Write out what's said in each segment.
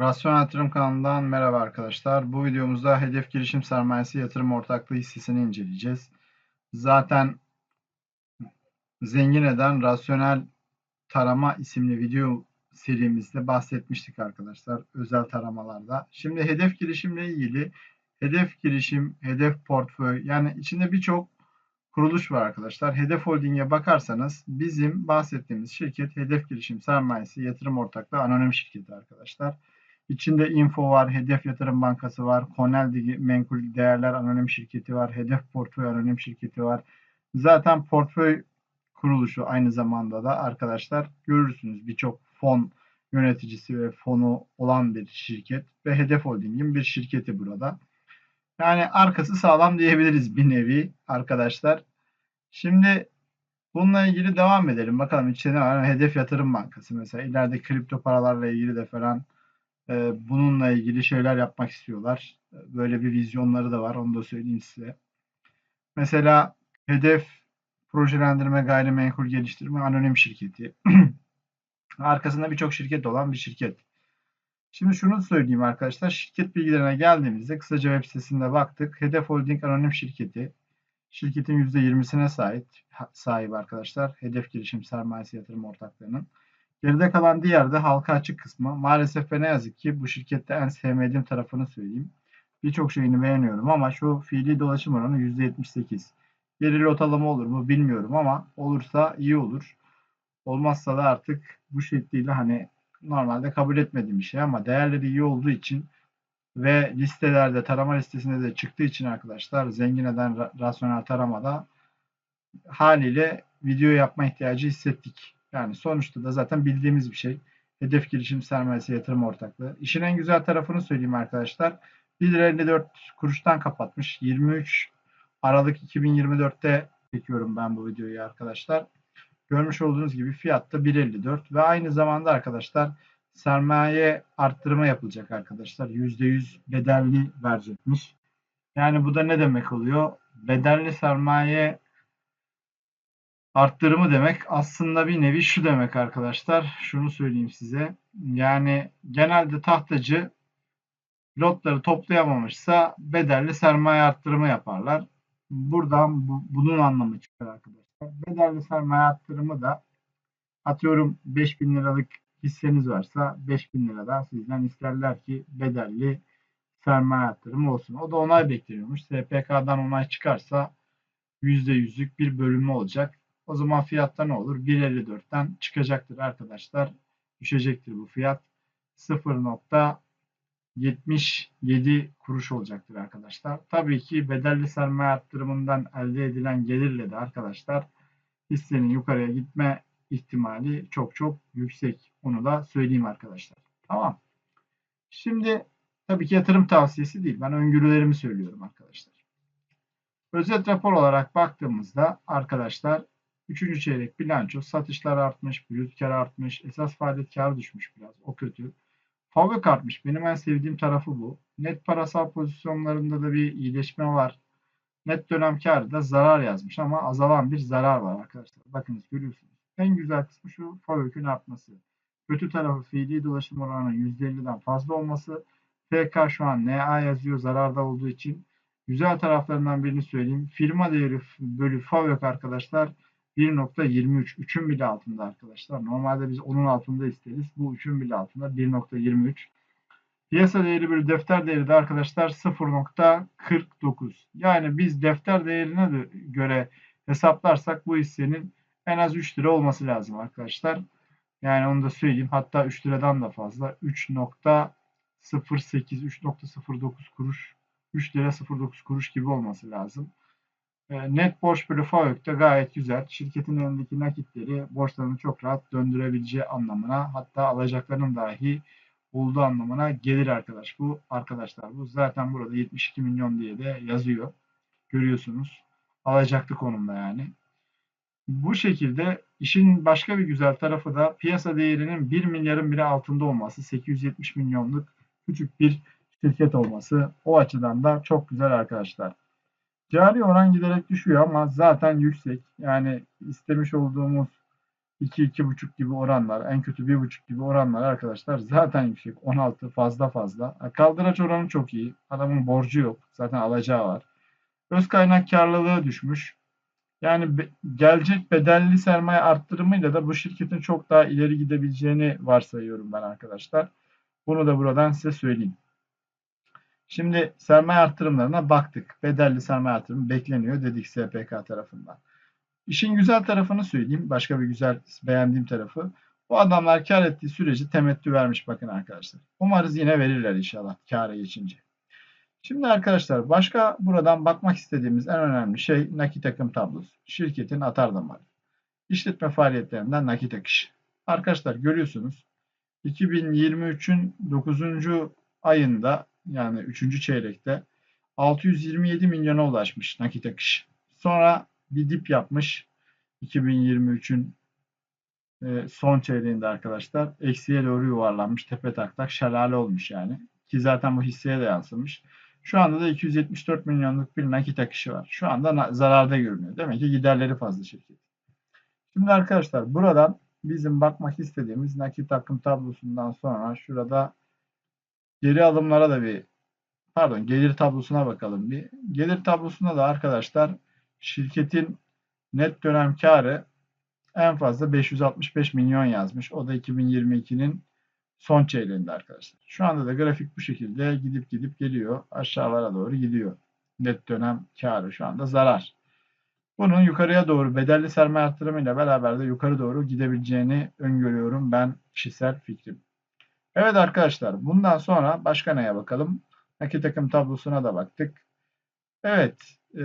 Rasyonel Yatırım kanalından merhaba arkadaşlar. Bu videomuzda Hedef Girişim Sermayesi Yatırım Ortaklığı hissesini inceleyeceğiz. Zaten zengin eden Rasyonel Tarama isimli video serimizde bahsetmiştik arkadaşlar özel taramalarda. Şimdi hedef girişimle ilgili hedef girişim, hedef portföy yani içinde birçok kuruluş var arkadaşlar. Hedef Holding'e bakarsanız bizim bahsettiğimiz şirket Hedef Girişim Sermayesi Yatırım Ortaklığı Anonim Şirketi arkadaşlar. İçinde Info var, Hedef Yatırım Bankası var, Konel Menkul Değerler Anonim Şirketi var, Hedef Portföy Anonim Şirketi var. Zaten portföy kuruluşu aynı zamanda da arkadaşlar görürsünüz birçok fon yöneticisi ve fonu olan bir şirket ve Hedef Holding'in bir şirketi burada. Yani arkası sağlam diyebiliriz bir nevi arkadaşlar. Şimdi bununla ilgili devam edelim. Bakalım içinde ne var? Hedef Yatırım Bankası mesela. ileride kripto paralarla ilgili de falan e, bununla ilgili şeyler yapmak istiyorlar. Böyle bir vizyonları da var. Onu da söyleyeyim size. Mesela Hedef Projelendirme Gayrimenkul Geliştirme Anonim Şirketi. Arkasında birçok şirket olan bir şirket. Şimdi şunu söyleyeyim arkadaşlar. Şirket bilgilerine geldiğimizde kısaca web sitesinde baktık. Hedef Holding Anonim Şirketi. Şirketin %20'sine sahip, sahip arkadaşlar. Hedef Girişim Sermayesi Yatırım Ortaklarının. Geride kalan diğer de halka açık kısmı. Maalesef ve ne yazık ki bu şirkette en sevmediğim tarafını söyleyeyim. Birçok şeyini beğeniyorum ama şu fiili dolaşım oranı %78. Geri lotalama olur mu bilmiyorum ama olursa iyi olur. Olmazsa da artık bu şekliyle hani normalde kabul etmediğim bir şey ama değerleri iyi olduğu için ve listelerde tarama listesinde de çıktığı için arkadaşlar zengin eden rasyonel taramada haliyle video yapma ihtiyacı hissettik. Yani sonuçta da zaten bildiğimiz bir şey. Hedef girişim sermayesi yatırım ortaklığı. İşin en güzel tarafını söyleyeyim arkadaşlar. 1 lira 54 kuruştan kapatmış. 23 Aralık 2024'te çekiyorum ben bu videoyu arkadaşlar. Görmüş olduğunuz gibi fiyatta 1.54 ve aynı zamanda arkadaşlar sermaye arttırma yapılacak arkadaşlar. %100 bedelli verecekmiş. Yani bu da ne demek oluyor? Bedelli sermaye arttırımı demek aslında bir nevi şu demek arkadaşlar. Şunu söyleyeyim size. Yani genelde tahtacı lotları toplayamamışsa bedelli sermaye arttırımı yaparlar. Buradan bu, bunun anlamı çıkar arkadaşlar. Bedelli sermaye arttırımı da atıyorum 5000 liralık hisseniz varsa 5000 liradan sizden isterler ki bedelli sermaye arttırımı olsun. O da onay bekliyormuş. SPK'dan onay çıkarsa %100'lük bir bölümü olacak. O zaman fiyatta ne olur? 1.54'ten çıkacaktır arkadaşlar. Düşecektir bu fiyat. 0.77 kuruş olacaktır arkadaşlar. Tabii ki bedelli sermaye arttırımından elde edilen gelirle de arkadaşlar hissenin yukarıya gitme ihtimali çok çok yüksek. Onu da söyleyeyim arkadaşlar. Tamam. Şimdi tabii ki yatırım tavsiyesi değil. Ben öngörülerimi söylüyorum arkadaşlar. Özet rapor olarak baktığımızda arkadaşlar 3. çeyrek bilanço satışlar artmış, brüt kar artmış, esas faaliyet kar düşmüş biraz. O kötü. Fabrik artmış. Benim en sevdiğim tarafı bu. Net parasal pozisyonlarında da bir iyileşme var. Net dönem karı da zarar yazmış ama azalan bir zarar var arkadaşlar. Bakınız görüyorsunuz. En güzel kısmı şu fabrikün artması. Kötü tarafı fiili dolaşım oranının %50'den fazla olması. FK şu an NA yazıyor zararda olduğu için. Güzel taraflarından birini söyleyeyim. Firma değeri bölü FAVÖK arkadaşlar 1.23. 3'ün bile altında arkadaşlar. Normalde biz onun altında isteriz. Bu 3'ün bile altında 1.23. Piyasa değeri bir defter değeri de arkadaşlar 0.49. Yani biz defter değerine de göre hesaplarsak bu hissenin en az 3 lira olması lazım arkadaşlar. Yani onu da söyleyeyim. Hatta 3 liradan da fazla. 3.08, 3.09 kuruş, 3 lira 09 kuruş gibi olması lazım. Ee, net borç bölü FAVÖK de gayet güzel. Şirketin elindeki nakitleri borçlarını çok rahat döndürebileceği anlamına hatta alacaklarının dahi olduğu anlamına gelir arkadaş. Bu arkadaşlar bu zaten burada 72 milyon diye de yazıyor. Görüyorsunuz. Alacaklı konumda yani. Bu şekilde işin başka bir güzel tarafı da piyasa değerinin 1 milyarın bile altında olması. 870 milyonluk küçük bir şirket olması. O açıdan da çok güzel arkadaşlar. Cari oran giderek düşüyor ama zaten yüksek. Yani istemiş olduğumuz 2-2,5 gibi oranlar, en kötü 1,5 gibi oranlar arkadaşlar zaten yüksek. 16 fazla fazla. Kaldıraç oranı çok iyi. Adamın borcu yok. Zaten alacağı var. Öz kaynak karlılığı düşmüş. Yani gelecek bedelli sermaye arttırımıyla da bu şirketin çok daha ileri gidebileceğini varsayıyorum ben arkadaşlar. Bunu da buradan size söyleyeyim. Şimdi sermaye arttırımlarına baktık. Bedelli sermaye arttırımı bekleniyor dedik SPK tarafından. İşin güzel tarafını söyleyeyim. Başka bir güzel beğendiğim tarafı. Bu adamlar kar ettiği sürece temettü vermiş bakın arkadaşlar. Umarız yine verirler inşallah kâra geçince. Şimdi arkadaşlar başka buradan bakmak istediğimiz en önemli şey nakit akım tablosu. Şirketin atar damarı. İşletme faaliyetlerinden nakit akışı. Arkadaşlar görüyorsunuz 2023'ün 9. ayında yani 3. çeyrekte 627 milyona ulaşmış nakit akış. Sonra bir dip yapmış 2023'ün e, son çeyreğinde arkadaşlar. Eksiye doğru yuvarlanmış. Tepe taklak şelale olmuş yani. Ki zaten bu hisseye de yansımış. Şu anda da 274 milyonluk bir nakit akışı var. Şu anda zararda görünüyor. Demek ki giderleri fazla şirket. Şimdi arkadaşlar buradan bizim bakmak istediğimiz nakit akım tablosundan sonra şurada geri alımlara da bir pardon gelir tablosuna bakalım bir. Gelir tablosunda da arkadaşlar şirketin net dönem karı en fazla 565 milyon yazmış. O da 2022'nin son çeyreğinde arkadaşlar. Şu anda da grafik bu şekilde gidip gidip geliyor. Aşağılara doğru gidiyor. Net dönem karı şu anda zarar. Bunun yukarıya doğru bedelli sermaye artırımıyla beraber de yukarı doğru gidebileceğini öngörüyorum ben kişisel fikrim. Evet arkadaşlar bundan sonra başka neye bakalım? Nakit akım tablosuna da baktık. Evet e,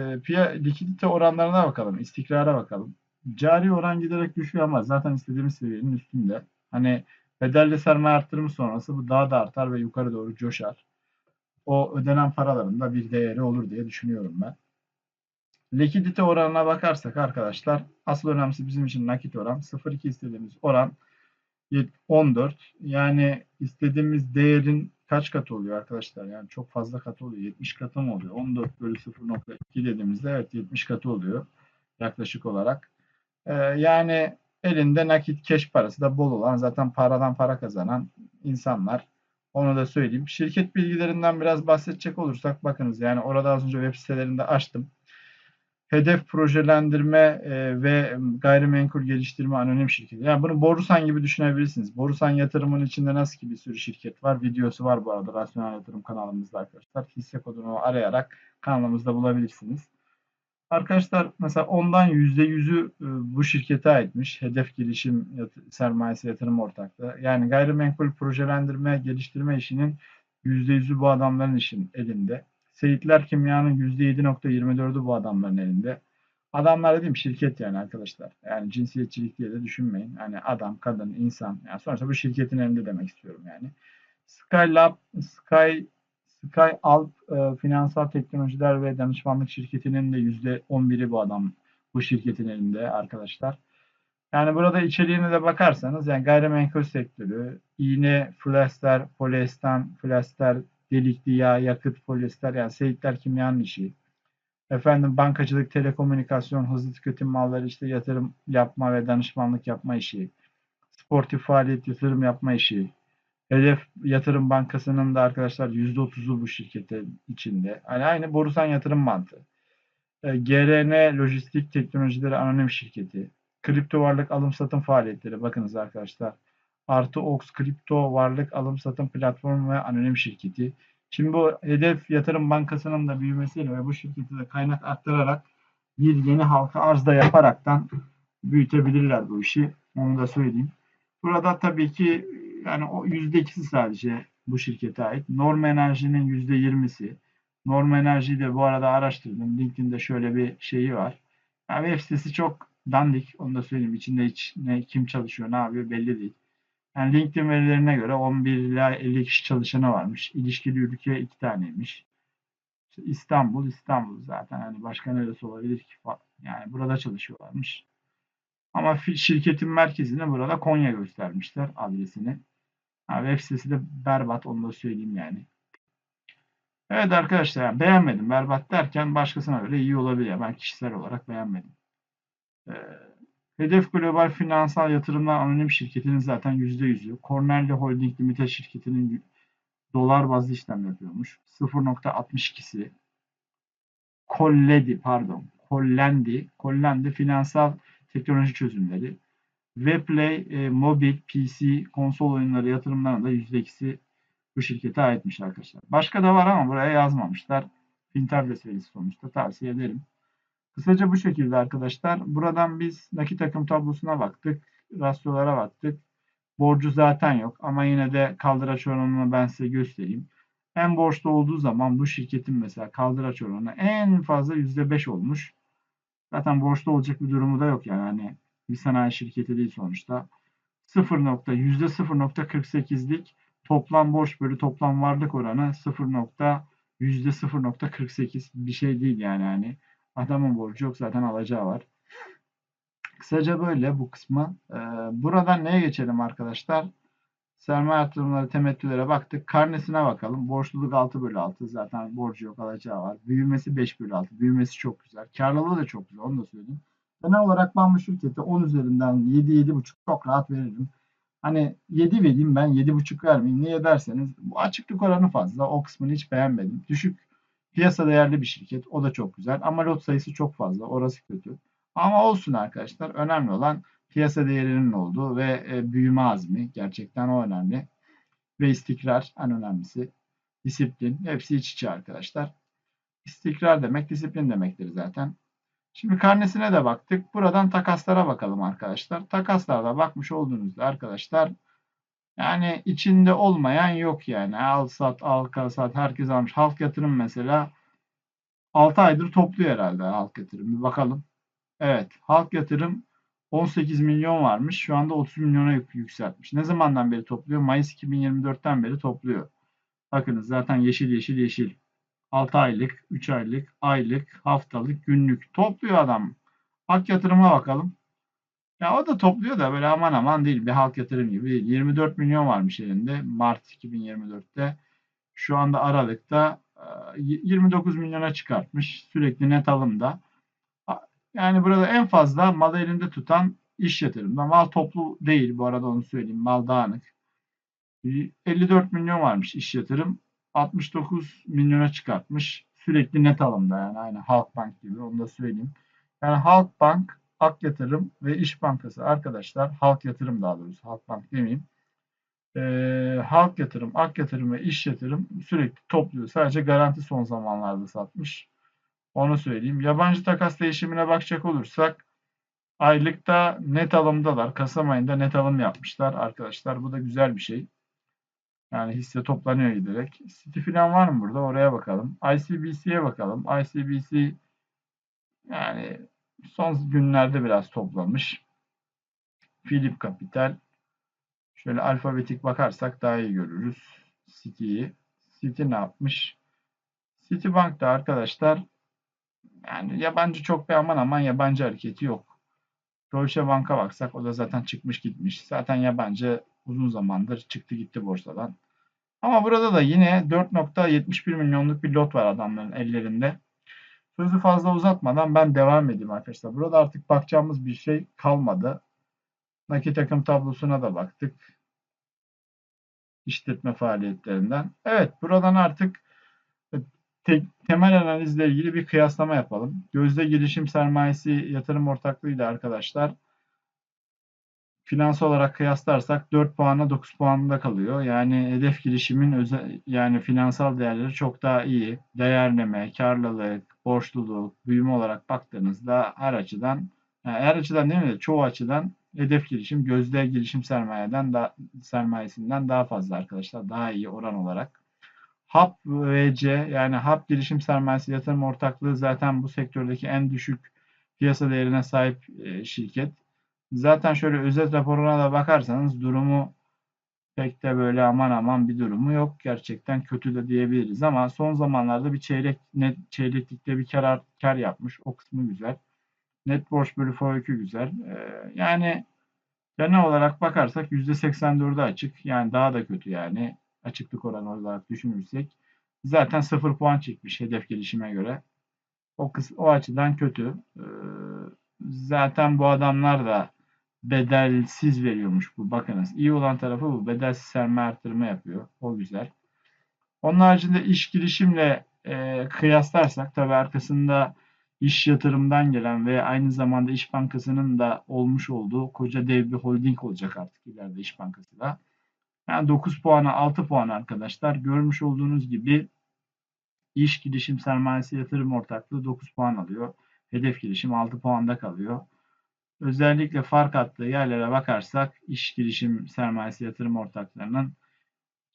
likidite oranlarına bakalım. istikrara bakalım. Cari oran giderek düşüyor ama zaten istediğimiz seviyenin üstünde. Hani bedelli sermaye arttırımı sonrası bu daha da artar ve yukarı doğru coşar. O ödenen paraların da bir değeri olur diye düşünüyorum ben. Likidite oranına bakarsak arkadaşlar asıl önemlisi bizim için nakit oran. 0.2 istediğimiz oran 14. Yani istediğimiz değerin kaç katı oluyor arkadaşlar? Yani çok fazla katı oluyor. 70 katı mı oluyor? 14 bölü 0.2 dediğimizde evet 70 katı oluyor yaklaşık olarak. Ee, yani elinde nakit keş parası da bol olan zaten paradan para kazanan insanlar. Onu da söyleyeyim. Şirket bilgilerinden biraz bahsedecek olursak bakınız yani orada az önce web sitelerinde açtım hedef projelendirme e, ve gayrimenkul geliştirme anonim şirketi. Yani bunu Borusan gibi düşünebilirsiniz. Borusan yatırımın içinde nasıl ki bir sürü şirket var. Videosu var bu arada Rasyonel Yatırım kanalımızda arkadaşlar. Hisse kodunu arayarak kanalımızda bulabilirsiniz. Arkadaşlar mesela ondan %100'ü e, bu şirkete aitmiş. Hedef girişim sermayesi yatırım ortaklığı. Yani gayrimenkul projelendirme, geliştirme işinin %100'ü bu adamların işin elinde. Seyitler Kimya'nın %7.24'ü bu adamların elinde. Adamlar dediğim şirket yani arkadaşlar. Yani cinsiyetçilik diye de düşünmeyin. Yani adam, kadın, insan. Yani sonuçta bu şirketin elinde demek istiyorum yani. Skylab, Sky, Sky Alp e, Finansal Teknolojiler ve Danışmanlık Şirketi'nin de %11'i bu adam bu şirketin elinde arkadaşlar. Yani burada içeriğine de bakarsanız yani gayrimenkul sektörü, iğne, flaster, polyester, flaster, delikli yağ, yakıt, polyester yani seyitler kimyanın işi. Efendim bankacılık, telekomünikasyon, hızlı tüketim malları işte yatırım yapma ve danışmanlık yapma işi. Sportif faaliyet yatırım yapma işi. Hedef Yatırım Bankası'nın da arkadaşlar %30'u bu şirkete içinde. Yani aynı Borusan yatırım mantığı. E, GRN Lojistik Teknolojileri Anonim Şirketi. Kripto varlık alım satım faaliyetleri. Bakınız arkadaşlar. Artı Ox kripto varlık alım satım platformu ve anonim şirketi. Şimdi bu hedef yatırım bankasının da büyümesiyle ve bu şirketi de kaynak aktararak bir yeni halka arzda yaparaktan büyütebilirler bu işi. Onu da söyleyeyim. Burada tabii ki yani o yüzde ikisi sadece bu şirkete ait. Norm Enerji'nin yüzde yirmisi. Norm Enerji'yi de bu arada araştırdım. LinkedIn'de şöyle bir şeyi var. Yani web sitesi çok dandik. Onu da söyleyeyim. İçinde hiç ne kim çalışıyor, ne yapıyor belli değil. Yani LinkedIn verilerine göre 11 ila 50 kişi çalışanı varmış. İlişkili ülke 2 taneymiş. İşte İstanbul, İstanbul zaten. Hani başka neresi olabilir ki? Yani burada çalışıyorlarmış. Ama şirketin merkezini burada Konya göstermişler adresini. Ha, web sitesi de berbat onu da söyleyeyim yani. Evet arkadaşlar yani beğenmedim. Berbat derken başkasına göre iyi olabilir. Ben kişisel olarak beğenmedim. Ee, Hedef Global Finansal Yatırımlar Anonim Şirketi'nin zaten %100'ü. Cornell Holding Limited şirketinin dolar bazlı işlem yapıyormuş. 0.62'si. Colledi pardon. Collendi. Collendi finansal teknoloji çözümleri. Webplay, e, mobil, PC, konsol oyunları yatırımlarında %2'si bu şirkete aitmiş arkadaşlar. Başka da var ama buraya yazmamışlar. Pinterest verisi sonuçta tavsiye ederim. Kısaca bu şekilde arkadaşlar. Buradan biz nakit akım tablosuna baktık. Rasyolara baktık. Borcu zaten yok ama yine de kaldıraç oranını ben size göstereyim. En borçlu olduğu zaman bu şirketin mesela kaldıraç oranı en fazla %5 olmuş. Zaten borçlu olacak bir durumu da yok yani. Hani bir sanayi şirketi değil sonuçta. 0. %0.48'lik toplam borç bölü toplam varlık oranı 0. %0.48 bir şey değil yani hani adamın borcu yok zaten alacağı var. Kısaca böyle bu kısmı. Ee, buradan neye geçelim arkadaşlar? Sermaye yatırımları temettülere baktık. Karnesine bakalım. Borçluluk 6 bölü 6. Zaten borcu yok alacağı var. Büyümesi 5 bölü 6. Büyümesi çok güzel. Karlılığı da çok güzel. Onu da söyleyeyim. Genel olarak ben bu şirkete 10 üzerinden 7-7,5 çok rahat veririm. Hani 7 vereyim ben 7,5 vermeyeyim. Niye derseniz bu açıklık oranı fazla. O kısmını hiç beğenmedim. Düşük piyasa değerli bir şirket. O da çok güzel. Ama lot sayısı çok fazla. Orası kötü. Ama olsun arkadaşlar. Önemli olan piyasa değerinin olduğu ve e, büyüme azmi. Gerçekten o önemli. Ve istikrar en önemlisi. Disiplin. Hepsi iç içe arkadaşlar. İstikrar demek disiplin demektir zaten. Şimdi karnesine de baktık. Buradan takaslara bakalım arkadaşlar. Takaslarda bakmış olduğunuzda arkadaşlar yani içinde olmayan yok yani. Al sat, al sat herkes almış. Halk yatırım mesela 6 aydır topluyor herhalde halk yatırım. Bir bakalım. Evet halk yatırım 18 milyon varmış. Şu anda 30 milyona yükseltmiş. Ne zamandan beri topluyor? Mayıs 2024'ten beri topluyor. Bakınız zaten yeşil yeşil yeşil. 6 aylık, 3 aylık, aylık, haftalık, günlük topluyor adam. Halk yatırıma bakalım. Ya o da topluyor da böyle aman aman değil. Bir halk yatırım gibi değil. 24 milyon varmış elinde Mart 2024'te. Şu anda Aralık'ta 29 milyona çıkartmış. Sürekli net alımda. Yani burada en fazla mal elinde tutan iş yatırımda. Mal toplu değil bu arada onu söyleyeyim. Mal dağınık. 54 milyon varmış iş yatırım. 69 milyona çıkartmış. Sürekli net alımda yani aynı Halkbank gibi onu da söyleyeyim. Yani Halkbank, Ak Yatırım ve İş Bankası arkadaşlar Halk Yatırım daha doğrusu Halkbank demeyeyim. Ee, Halk Yatırım, Ak Yatırım ve İş Yatırım sürekli topluyor. Sadece garanti son zamanlarda satmış. Onu söyleyeyim. Yabancı takas değişimine bakacak olursak aylıkta net alımdalar. Kasım ayında net alım yapmışlar arkadaşlar. Bu da güzel bir şey. Yani hisse toplanıyor giderek. City falan var mı burada? Oraya bakalım. ICBC'ye bakalım. ICBC yani son günlerde biraz toplamış. Philip Capital. Şöyle alfabetik bakarsak daha iyi görürüz. City'yi. City ne yapmış? Citibank da arkadaşlar yani yabancı çok bir aman aman yabancı hareketi yok. Deutsche Bank'a baksak o da zaten çıkmış gitmiş. Zaten yabancı uzun zamandır çıktı gitti borsadan. Ama burada da yine 4.71 milyonluk bir lot var adamların ellerinde. Sözü fazla uzatmadan ben devam edeyim arkadaşlar. Burada artık bakacağımız bir şey kalmadı. Nakit akım tablosuna da baktık. İşletme faaliyetlerinden. Evet buradan artık te temel analizle ilgili bir kıyaslama yapalım. Gözde girişim sermayesi yatırım ortaklığıyla arkadaşlar finans olarak kıyaslarsak 4 puanla 9 puanında kalıyor. Yani hedef girişimin özel, yani finansal değerleri çok daha iyi. Değerleme, karlılık, borçluluk, büyüme olarak baktığınızda her açıdan yani her açıdan değil mi çoğu açıdan hedef girişim gözde girişim sermayeden da, sermayesinden daha fazla arkadaşlar. Daha iyi oran olarak. HAP VC yani HAP girişim sermayesi yatırım ortaklığı zaten bu sektördeki en düşük piyasa değerine sahip şirket. Zaten şöyle özet raporuna da bakarsanız durumu pek de böyle aman aman bir durumu yok. Gerçekten kötü de diyebiliriz ama son zamanlarda bir çeyrek net çeyreklikte bir kar kar yapmış. O kısmı güzel. Net borç bölü FOQ güzel. Ee, yani genel olarak bakarsak %84'e açık. Yani daha da kötü yani. Açıklık oranı olarak düşünürsek. Zaten 0 puan çıkmış hedef gelişime göre. O, kıs o açıdan kötü. Ee, Zaten bu adamlar da bedelsiz veriyormuş bu. Bakınız iyi olan tarafı bu. Bedelsiz sermaye artırma yapıyor. O güzel. Onun haricinde iş girişimle e, kıyaslarsak tabii arkasında iş yatırımdan gelen ve aynı zamanda İş Bankası'nın da olmuş olduğu koca dev bir holding olacak artık ileride İş Bankası da. Yani 9 puana 6 puan arkadaşlar. Görmüş olduğunuz gibi iş girişim sermayesi yatırım ortaklığı 9 puan alıyor. Hedef girişim 6 puanda kalıyor. Özellikle fark attığı yerlere bakarsak iş girişim sermayesi yatırım ortaklarının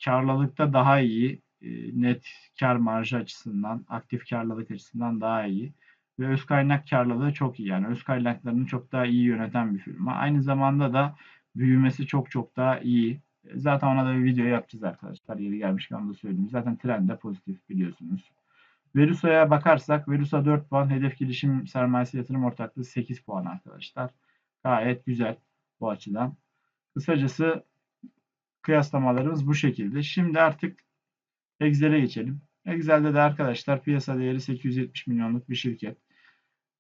karlılıkta daha iyi, e, net kar marjı açısından, aktif karlılık açısından daha iyi ve öz kaynak karlılığı çok iyi. Yani öz kaynaklarını çok daha iyi yöneten bir firma. Aynı zamanda da büyümesi çok çok daha iyi. Zaten ona da bir video yapacağız arkadaşlar. Yeri gelmişken onu da söyleyeyim. Zaten trend de pozitif biliyorsunuz. Verusa'ya bakarsak Verusa 4 puan, hedef girişim sermayesi yatırım ortaklığı 8 puan arkadaşlar. Gayet güzel bu açıdan. Kısacası kıyaslamalarımız bu şekilde. Şimdi artık Excel'e geçelim. Excel'de de arkadaşlar piyasa değeri 870 milyonluk bir şirket.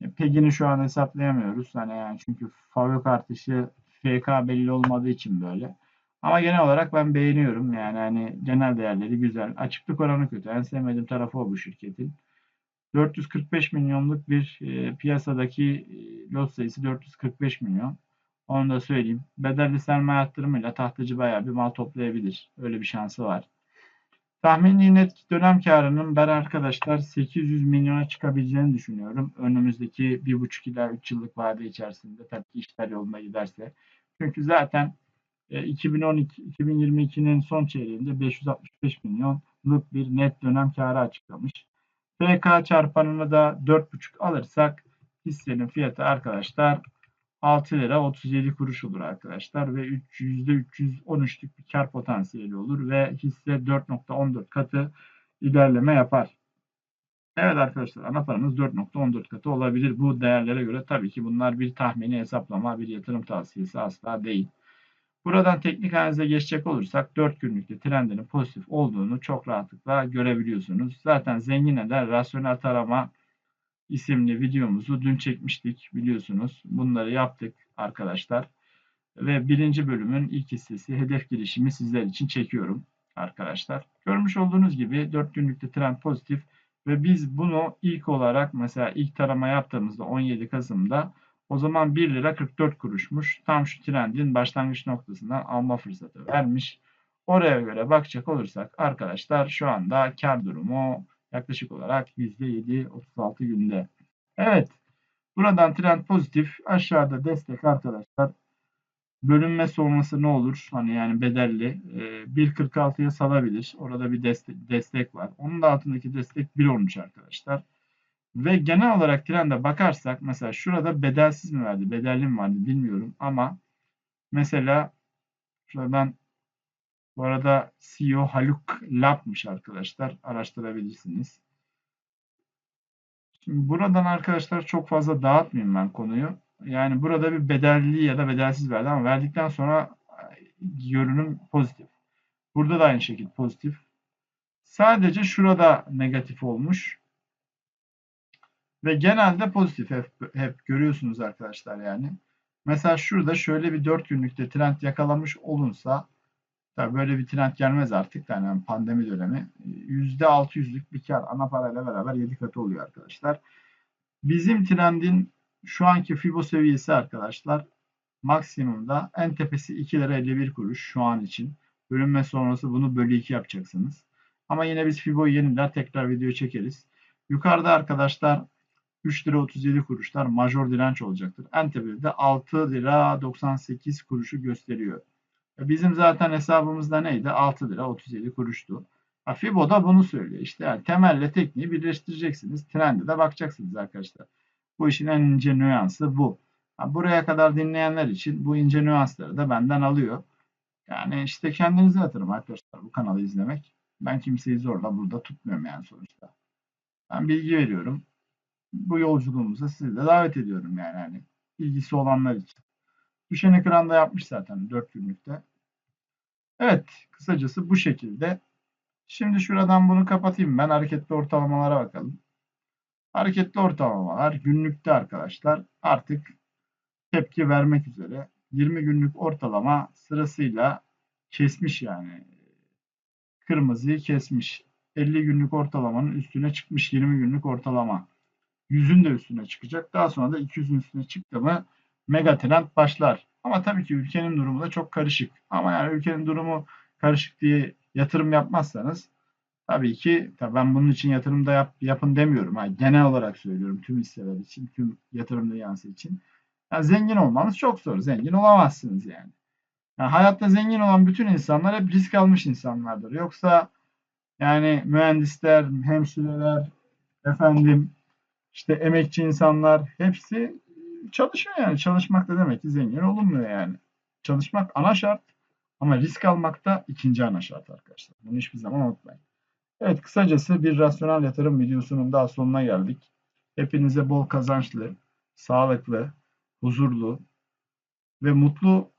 E, PEG'ini şu an hesaplayamıyoruz. Hani yani çünkü fabrik artışı FK belli olmadığı için böyle. Ama genel olarak ben beğeniyorum. Yani hani genel değerleri güzel. Açıklık oranı kötü. En sevmediğim tarafı o bu şirketin. 445 milyonluk bir e, piyasadaki e, lot sayısı 445 milyon. Onu da söyleyeyim. Bedelli sermaye arttırımıyla tahtacı bayağı bir mal toplayabilir. Öyle bir şansı var. Tahmini net dönem karının ben arkadaşlar 800 milyona çıkabileceğini düşünüyorum. Önümüzdeki 1,5 ila 3 yıllık vade içerisinde tabii ki işler yolunda giderse. Çünkü zaten 2012 2022'nin son çeyreğinde 565 milyonluk bir net dönem karı açıklamış. PK çarpanını da 4,5 alırsak hissenin fiyatı arkadaşlar 6 lira 37 kuruş olur arkadaşlar ve %313'lük bir kar potansiyeli olur ve hisse 4.14 katı ilerleme yapar. Evet arkadaşlar ana paranız 4.14 katı olabilir. Bu değerlere göre tabii ki bunlar bir tahmini hesaplama, bir yatırım tavsiyesi asla değil. Buradan teknik analize geçecek olursak 4 günlükte trendinin pozitif olduğunu çok rahatlıkla görebiliyorsunuz. Zaten zengin eder rasyonel tarama isimli videomuzu dün çekmiştik biliyorsunuz. Bunları yaptık arkadaşlar. Ve birinci bölümün ilk hissesi hedef girişimi sizler için çekiyorum arkadaşlar. Görmüş olduğunuz gibi 4 günlükte trend pozitif ve biz bunu ilk olarak mesela ilk tarama yaptığımızda 17 Kasım'da o zaman 1 lira 44 kuruşmuş. Tam şu trendin başlangıç noktasından alma fırsatı vermiş. Oraya göre bakacak olursak arkadaşlar şu anda kar durumu yaklaşık olarak %7 36 günde. Evet. Buradan trend pozitif. Aşağıda destek arkadaşlar. Bölünme sonrası ne olur? Hani yani bedelli. E, 1.46'ya salabilir. Orada bir destek, destek var. Onun da altındaki destek 1.13 arkadaşlar. Ve genel olarak trende bakarsak mesela şurada bedelsiz mi verdi, bedelli mi vardı bilmiyorum ama mesela şuradan bu arada CEO Haluk Lap'mış arkadaşlar. Araştırabilirsiniz. Şimdi buradan arkadaşlar çok fazla dağıtmayayım ben konuyu. Yani burada bir bedelli ya da bedelsiz verdi ama verdikten sonra görünüm pozitif. Burada da aynı şekilde pozitif. Sadece şurada negatif olmuş. Ve genelde pozitif hep, hep görüyorsunuz arkadaşlar yani. Mesela şurada şöyle bir 4 günlükte trend yakalamış olunsa tabii böyle bir trend gelmez artık yani pandemi dönemi. %600'lük bir kar ana parayla beraber 7 katı oluyor arkadaşlar. Bizim trendin şu anki Fibo seviyesi arkadaşlar maksimumda en tepesi 2 lira 51 kuruş şu an için. Bölünme sonrası bunu bölü 2 yapacaksınız. Ama yine biz Fibo'yu yeniden tekrar video çekeriz. Yukarıda arkadaşlar 3 lira 37 kuruşlar major direnç olacaktır. En tepede 6 lira 98 kuruşu gösteriyor. E, bizim zaten hesabımızda neydi? 6 lira 37 kuruştu. Fibo da bunu söylüyor. İşte yani temelle tekniği birleştireceksiniz. Trende de bakacaksınız arkadaşlar. Bu işin en ince nüansı bu. Buraya kadar dinleyenler için bu ince nüansları da benden alıyor. Yani işte kendinize yatırım arkadaşlar bu kanalı izlemek. Ben kimseyi zorla burada tutmuyorum yani sonuçta. Ben bilgi veriyorum bu yolculuğumuza sizi de davet ediyorum yani hani ilgisi olanlar için. Düşen ekranda yapmış zaten 4 günlükte. Evet kısacası bu şekilde. Şimdi şuradan bunu kapatayım ben hareketli ortalamalara bakalım. Hareketli ortalamalar günlükte arkadaşlar artık tepki vermek üzere. 20 günlük ortalama sırasıyla kesmiş yani. Kırmızıyı kesmiş. 50 günlük ortalamanın üstüne çıkmış 20 günlük ortalama. 100'ün de üstüne çıkacak. Daha sonra da 200'ün üstüne çıktı mı mega trend başlar. Ama tabii ki ülkenin durumu da çok karışık. Ama yani ülkenin durumu karışık diye yatırım yapmazsanız tabii ki tabii ben bunun için yatırım da yap, yapın demiyorum. Yani genel olarak söylüyorum tüm hisseler için, tüm yatırım dünyası için. Yani zengin olmanız çok zor. Zengin olamazsınız yani. yani. Hayatta zengin olan bütün insanlar hep risk almış insanlardır. Yoksa yani mühendisler, hemşireler, efendim işte emekçi insanlar hepsi çalışıyor yani. Çalışmak da demek ki zengin olunmuyor yani. Çalışmak ana şart ama risk almak da ikinci ana şart arkadaşlar. Bunu hiçbir zaman unutmayın. Evet kısacası bir rasyonel yatırım videosunun daha sonuna geldik. Hepinize bol kazançlı, sağlıklı, huzurlu ve mutlu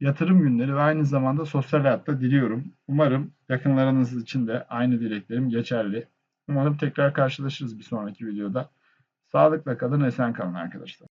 yatırım günleri ve aynı zamanda sosyal hayatta diliyorum. Umarım yakınlarınız için de aynı dileklerim geçerli. Umarım tekrar karşılaşırız bir sonraki videoda. Sağlıkla kalın, esen kalın arkadaşlar.